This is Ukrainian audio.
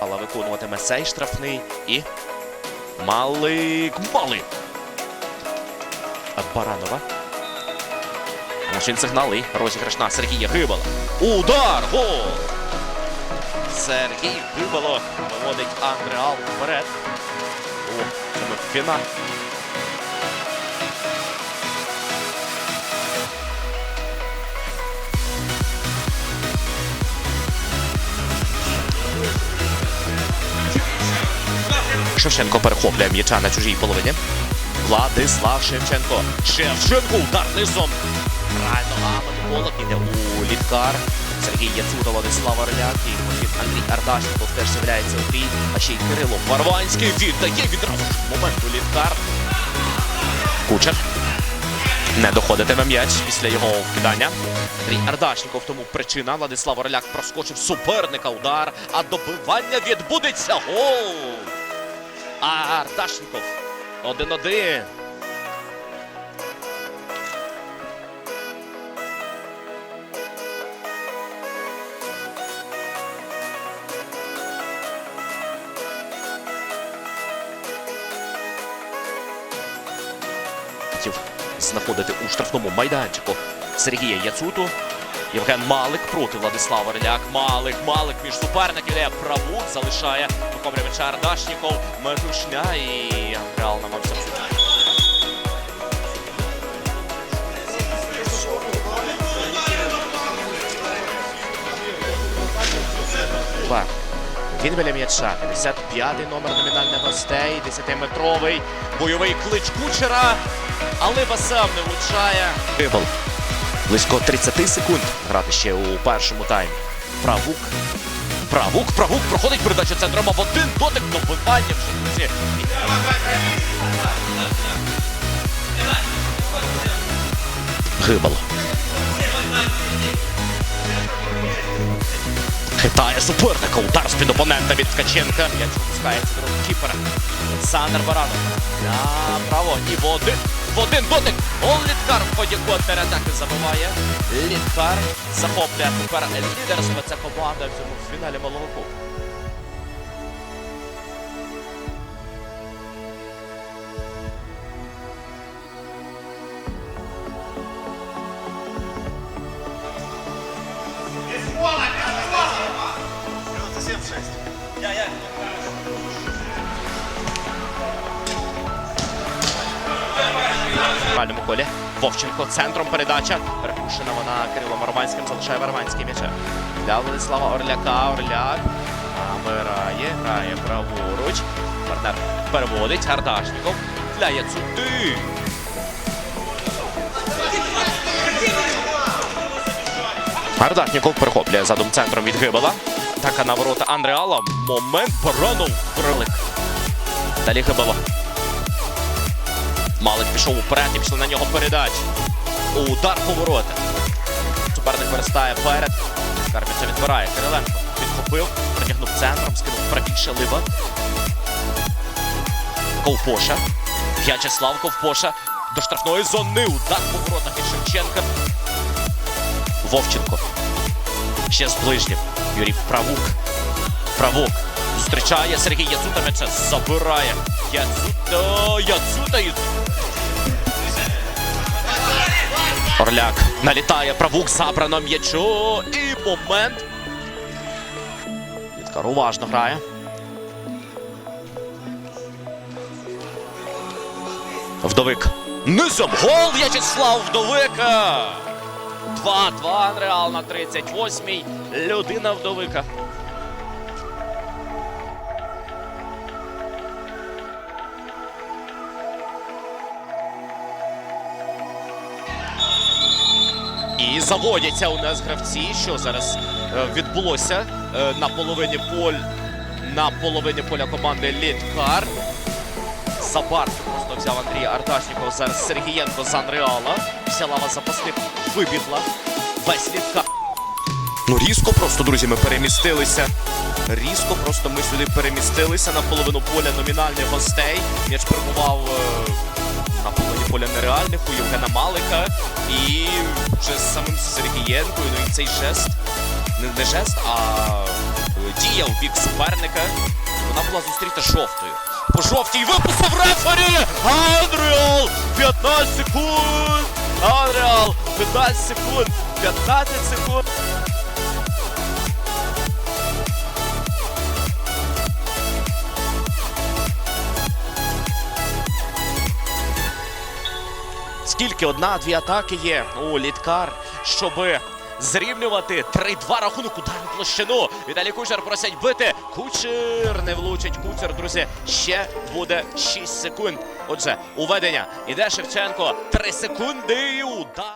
Але виконуватиме цей штрафний і Малик Малик. Баранова. Машин сигнал і розіграш на Сергія Гибала. Удар! Гол! Сергій Гибало виводить Андреал вперед. О, цьому фіналі. Шевченко перехоплює м'яча на чужій половині. Владислав Шевченко. Шевченко удар низом. Правильно Амон Волок іде у літкар. Сергій Яцута, Владислав Орляк і від Андрій Ардашенко теж з'являється у грі. А ще й Кирило Варванський віддає відразу ж момент у літкар. Кучер. Не доходитиме м'яч після його вкидання. Андрій Ардашніков тому причина. Владислав Орляк проскочив суперника удар, а добивання відбудеться. Гол! А Ардашніков. Один-один. Знаходити у штрафному майданчику Сергія Яцуту. Євген Малик проти Владислава Реляк. Малик, Малик між суперників іде правут, залишає м'яча Ардашніков, Метушня і Андреал намагався всюди. Він біля м'яча. 55-й номер номінальних гостей, 10-метровий бойовий клич кучера. Але Басав не влучає. Рибал. Близько 30 секунд грати ще у першому таймі. Правук. Правук, правук проходить передачу центром, а в один дотик добивання вже друзі. Гибал. Хитає суперника. Удар з-під опонента від Ткаченка. М'яч опускається до кіпера. Олександр Баранов. Направо. І в один. В один дотик. Гол Літкар в ході контратаки забиває. Літкар захоплює тепер лідерство. Ця команда в цьому фіналі малого кубку. В фінальному колі. Вовченко центром передача. Перепущена вона Кирилом Варванським. Залишає Варванський м'яча. Для Владислава Орляка. Орляк. Набирає. Грає праворуч. Партнер переводить. Ардашніков. Для Яцути. Ардашніков перехоплює задум центром від Гибела. Атака на ворота Андреала. Момент поранув Прилик. Далі Гибела. Малик пішов уперед і пішли на нього передач. Удар по воротах. Суперник виростає перед. Карпіця відбирає. Кириленко підхопив, притягнув центром, скинув правіше Либа. Ковпоша. В'ячеслав Ковпоша. До штрафної зони. Удар по воротах від Шевченка. Вовченко. Ще з ближнім. Юрій Правук. Правук. Зустрічає Сергій Яцута м'яча. Забирає. Яцута. Яцута. Орляк налітає, правук забрано м'ячо. І момент. Відкар уважно грає. Вдовик. Низом гол В'ячеслав Вдовика. 2-2 Реал на 38-й. Людина Вдовика. Заводяться у нас гравці, що зараз е, відбулося е, на половині поль на половині поля команди Літкар. Забар просто взяв Андрій Ардашніков. Зараз Сергієнко з Анреала. Вся лава запасних вибігла. Весь Літкар. Ну різко просто, друзі, ми перемістилися. Різко просто ми сюди перемістилися на половину поля номінальних гостей. М'яч перебував е, поля нереальних у Євгена Малика. І вже з самим Сергієнкою, ну і цей жест, не, жест, а дія у бік суперника. Вона була зустріта жовтою. По жовтій випустив рефері! Андріал! 15 секунд! Андріал! 15 секунд! 15 секунд! Скільки одна-дві атаки є у літкар, щоби зрівнювати 3-2 рахунок удар у площину. Віталій Кучер просять бити. Кучер не влучить. Кучер, друзі, ще буде 6 секунд. Отже, уведення. Іде Шевченко. 3 секунди. і Удар.